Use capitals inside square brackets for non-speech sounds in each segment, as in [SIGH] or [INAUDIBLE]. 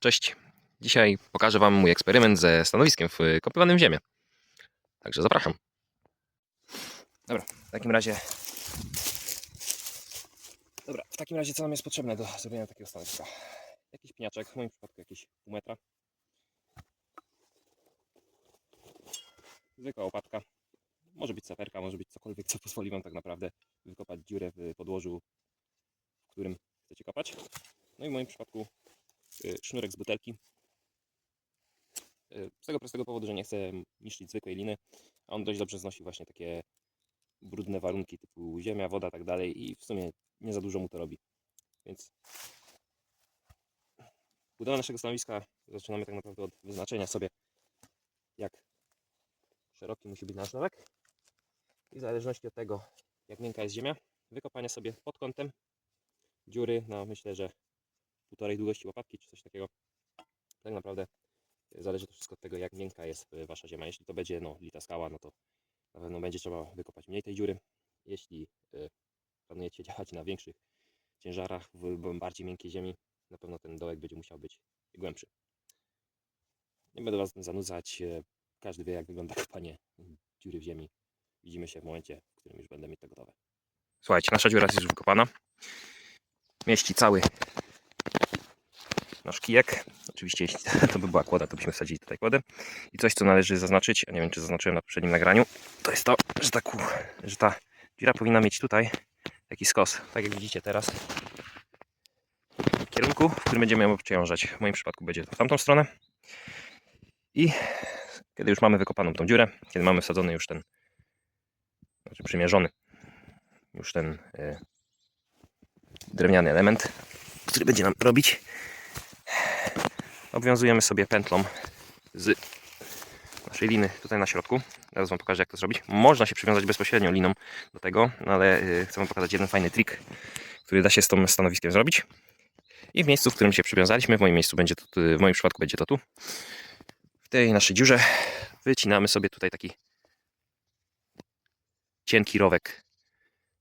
Cześć. Dzisiaj pokażę Wam mój eksperyment ze stanowiskiem w ziemię. Także zapraszam. Dobra, w takim razie. Dobra, w takim razie co nam jest potrzebne do zrobienia takiego stanowiska? Jakiś pniaczek, w moim przypadku jakiś pół metra. Zwykła łopatka. Może być saperka, może być cokolwiek, co pozwoli Wam tak naprawdę wykopać dziurę w podłożu, w którym chcecie kopać. No i w moim przypadku sznurek z butelki. Y, Z tego prostego powodu, że nie chcę niszczyć zwykłej liny, a on dość dobrze znosi właśnie takie brudne warunki typu ziemia, woda, tak dalej i w sumie nie za dużo mu to robi. Więc budowę naszego stanowiska zaczynamy tak naprawdę od wyznaczenia sobie, jak szeroki musi być nasz dołek i w zależności od tego, jak miękka jest ziemia, wykopania sobie pod kątem dziury, no myślę, że półtorej długości łopatki czy coś takiego. Tak naprawdę y, zależy to wszystko od tego, jak miękka jest y, wasza ziemia. Jeśli to będzie no, lita skała, no to na pewno będzie trzeba wykopać mniej tej dziury. Jeśli y, planujecie [LAUGHS] działać na większych ciężarach, w bardziej miękkiej ziemi, na pewno ten dołek będzie musiał być głębszy. Nie będę was zanudzać. Każdy wie, jak wygląda [LAUGHS] kopanie dziury w ziemi. Widzimy się w momencie, w którym już będę mieć to gotowe. Słuchajcie, nasza dziura jest już wykopana. Mieści cały nasz kijek. Oczywiście, jeśli [LAUGHS] to by była kłoda, to byśmy wsadzili tutaj kładę. I coś, co należy zaznaczyć, a nie wiem, czy zaznaczyłem na poprzednim nagraniu, to jest to, że ta, że ta dziura powinna mieć tutaj taki skos. Tak jak widzicie teraz. W kierunku, w którym będziemy ją przeciążać. W moim przypadku będzie to w tamtą stronę. I kiedy już mamy wykopaną tą dziurę, kiedy mamy wsadzony już ten, znaczy przymierzony już ten y, drewniany element, który będzie nam robić, obwiązujemy sobie pętlą z naszej liny tutaj na środku. Zaraz Wam pokażę, jak to zrobić. Można się przywiązać bezpośrednio liną do tego, no ale y, chcę Wam pokazać jeden fajny trik, który da się z tym stanowiskiem zrobić. I w miejscu, w którym się przywiązaliśmy, w moim miejscu będzie to, w moim przypadku będzie to tu. W tej naszej dziurze wycinamy sobie tutaj taki cienki rowek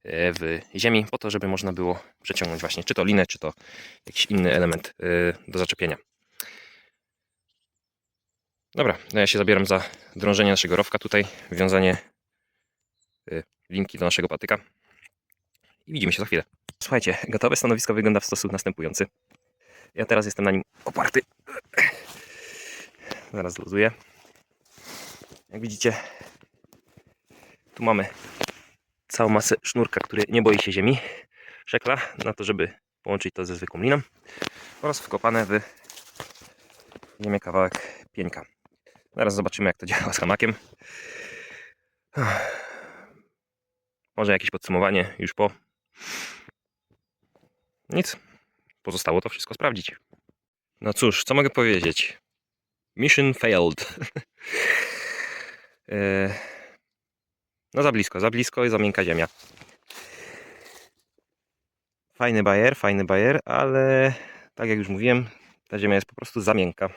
e, w ziemi, po to, żeby można było przeciągnąć właśnie czy to linę, czy to jakiś inny element e, do zaczepienia. Dobra, no ja się zabieram za drążenie naszego rowka tutaj, wiązanie e, linki do naszego patyka i widzimy się za chwilę. Słuchajcie, gotowe stanowisko wygląda w sposób następujący. Ja teraz jestem na nim oparty. Zaraz luzuję. Jak widzicie, tu mamy całą masę sznurka, który nie boi się ziemi. Szekla na to, żeby połączyć to ze zwykłą liną. Oraz wkopane w ziemię kawałek pieńka. Zaraz zobaczymy, jak to działa z hamakiem. Może jakieś podsumowanie już po. Nic. Pozostało to wszystko sprawdzić. No cóż, co mogę powiedzieć? Mission failed. [LAUGHS] E, no za blisko, za blisko i za miękka ziemia. Fajny bajer, fajny bajer, ale tak jak już mówiłem, ta ziemia jest po prostu za miękka.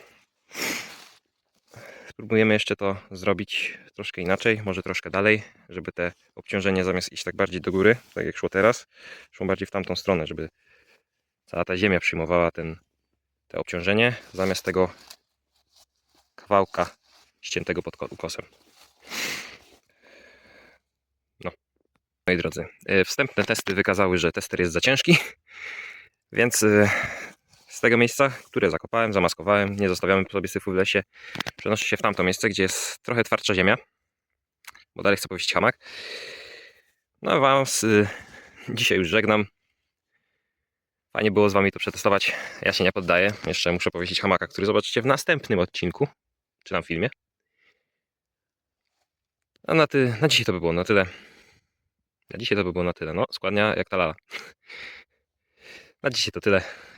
Spróbujemy jeszcze to zrobić troszkę inaczej, może troszkę dalej, żeby te obciążenie zamiast iść tak bardziej do góry, tak jak szło teraz, szło bardziej w tamtą stronę, żeby cała ta ziemia przyjmowała ten, te obciążenie, zamiast tego kawałka ściętego pod ko- ukosem. No, moi drodzy, e, wstępne testy wykazały, że tester jest za ciężki, [LAUGHS] więc e, tego miejsca, które zakopałem, zamaskowałem, nie zostawiamy sobie syfu w lesie, przenoszę się w tamto miejsce, gdzie jest trochę twardsza ziemia, bo dalej chcę powiesić hamak. No, Was e, [LAUGHS] dzisiaj już żegnam. Fajnie było z Wami to przetestować. Ja się nie poddaję. Jeszcze muszę powiesić hamaka, który zobaczycie w następnym odcinku, czy na filmie. A na, ty, na dzisiaj to by było na tyle. Na dzisiaj to by było na tyle. No, składnia jak ta lala. [LAUGHS] Na dzisiaj to tyle.